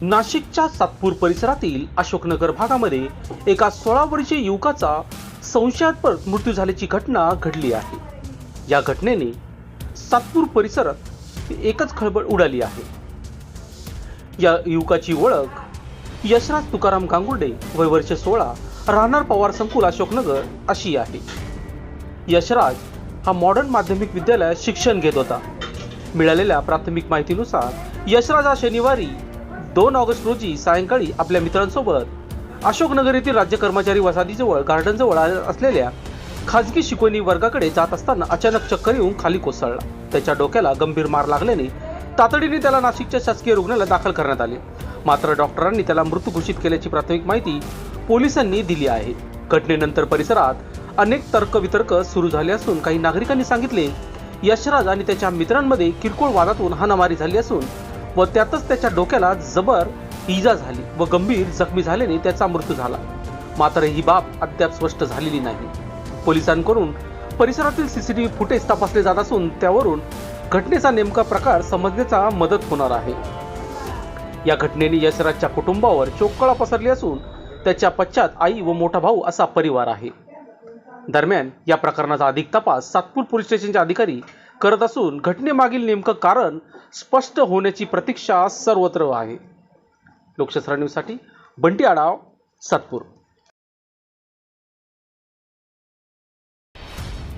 नाशिकच्या सातपूर परिसरातील अशोकनगर भागामध्ये एका सोळा वर्षीय युवकाचा संशयास्पद मृत्यू झाल्याची घटना घडली आहे. या घटनेने सातपूर परिसरात एकच खळबळ उडाली आहे. या युवकाची ओळख यशराज तुकाराम गांगुर्डे वय वर्ष सोळा राहणार पवार संकुल अशोकनगर अशी आहे. यशराज हा मॉडर्न माध्यमिक विद्यालयात शिक्षण घेत होता. मिळालेल्या प्राथमिक माहितीनुसार यशराज हा शनिवारी दोन ऑगस्ट रोजी सायंकाळी आपल्या मित्रांसोबत अशोकनगर येथील राज्य कर्मचारी वसाहतीजवळ गार्डनजवळ असलेल्या खाजगी शिकवणी वर्गाकडे जात असताना अचानक चक्कर येऊन खाली कोसळला. त्याच्या डोक्याला गंभीर मार लागल्याने तातडीने त्याला नाशिकच्या शासकीय रुग्णालयात दाखल करण्यात आले. मात्र डॉक्टरांनी त्याला मृत घोषित केल्याची प्राथमिक माहिती पोलिसांनी दिली आहे. घटनेनंतर परिसरात अनेक तर्कवितर्क सुरू झाले असून काही नागरिकांनी सांगितले यशराज आणि त्याच्या मित्रांमध्ये किरकोळ वादातून हाणामारी झाली असून व त्यातच त्याच्या डोक्याला जबर इजा झाली व गंभीर जखमी झाल्याने त्याचा मृत्यू झाला. मात्र ही बाब अद्याप स्पष्ट झालेली नाही. पोलिसांकडून परिसरातील सीसीटीव्ही फुटेज तपासले जात असून त्यावरून घटनेचा नेमका प्रकार समजण्याचा मदत होणार आहे. या घटनेने यशराजच्या कुटुंबावर चोक्कळा पसरली असून त्याच्या पश्चात आई व मोठा भाऊ असा परिवार आहे. दरम्यान या प्रकरणाचा अधिक तपास सातपूर पोलीस स्टेशनचे अधिकारी करत असून घटनेमागील नेमकं कारण स्पष्ट होण्याची प्रतीक्षा सर्वत्र आहे. लोकशास्त्र न्यूजसाठी बंटी आडाव सातपूर.